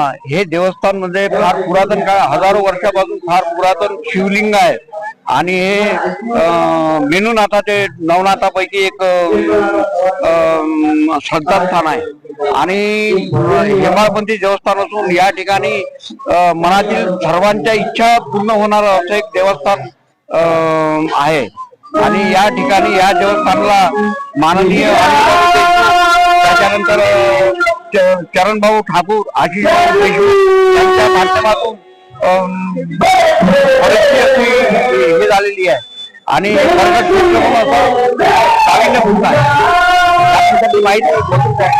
हे देवस्थान म्हणजे फार पुरातन काळ हजारो वर्षापासून फार पुरातन शिवलिंग आहे. आणि हे मेनूनाथाचे नवनाथापैकी एक श्रद्धास्थान आहे. आणि हेमाळपंथी देवस्थान असून या ठिकाणी मनातील सर्वांच्या इच्छा पूर्ण होणार असं एक देवस्थान आहे. आणि या ठिकाणी या देवस्थानाला माननीय त्याच्यानंतर चरणभाऊ ठाकूर आशिष देशमुख यांच्या माध्यमातून हे झालेली आहे. आणि प्रगत आहे.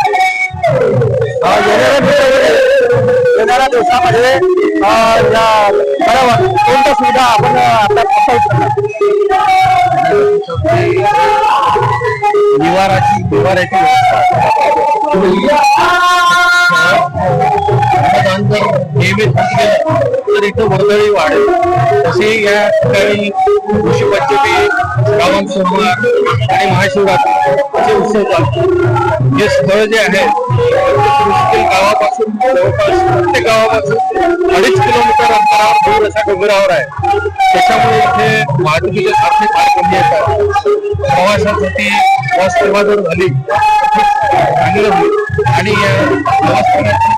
येणाऱ्या दिवसामध्ये बरोबर कोणत्या सुविधा आपण आता आपल्या निवाराची निवाऱ्याची तर इथं वर्दळी वाढेल. तसे या ठिकाणी ऋषी पंचमी श्रावण सोमवार आणि महाशिवरात्री असे उत्सव चालतात. हे स्थळ जे आहे कृषीतील गावापासून जवळपास प्रत्येक गावापासून अडीच किलोमीटर अंतरावर दूर अशा डोंगरावर आहे. त्याच्यामुळे इथे वाहतुकीचे साधने फार कमी येतात. प्रवाशांसाठी बस सेवा जर झाली. चांगलं होईल आणि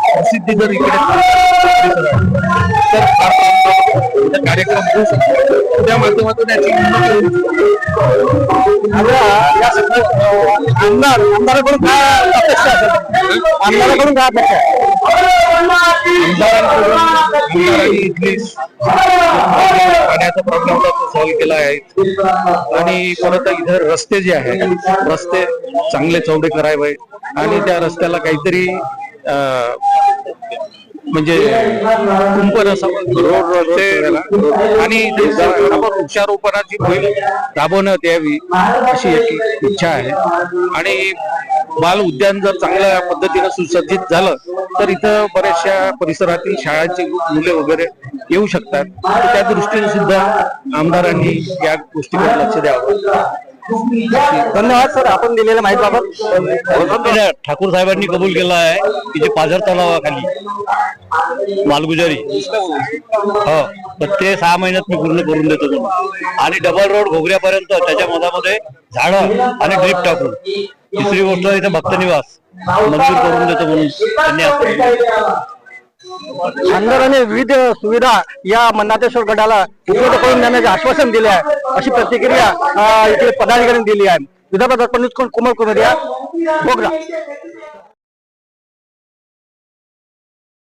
प्रसिद्धी जर इकडे तर कार्यक्रम होऊ शकतो. त्या माध्यमातून याची आमदार आमदाराकडून काय अपेक्षा असेल? आमदाराकडून काय अपेक्षा पाण्याचा प्रॉब्लेम सॉल्व्ह केला आहे. आणि परत इथं रस्ते जे आहेत रस्ते चांगले चौडे करावे आणि त्या रस्त्याला काहीतरी म्हणजे कुंपण रोड रस्ते आणि वृक्षारोपणाची मोहीम राबवण्यात यावी अशी एक इच्छा आहे. आणि बाल उद्यान जर चांगल्या पद्धतीनं सुसज्जित झालं तर इथं बऱ्याचशा परिसरातील शाळांची मुले वगैरे येऊ शकतात. तर त्या दृष्टीने सुद्धा आमदारांनी या गोष्टीकडे लक्ष द्यावं. धन्यवाद सर. आपण दिलेल्या माहितीबाबत. ठाकूर साहेबांनी कबूल केला आहे की जे पाझर तलावाखाली मालगुजारी हो तर ते सहा महिन्यात मी पूर्ण करून देतो म्हणून आणि डबल रोड घोगऱ्यापर्यंत त्याच्या मधामध्ये झाडं आणि ड्रीप टाकून. तिसरी गोष्ट इथे भक्त निवास मंजूर करून देतो म्हणून त्यांनी आणि विविध सुविधा या मन्नाथेश्वर गडाला उपलब्ध करून देण्याचे आश्वासन दिले आहे. अशी प्रतिक्रिया अं, इथले पदाधिकाऱ्यांनी दिली आहे. विधानसभा प्रमुख कोमल कुमेरिया बोगरा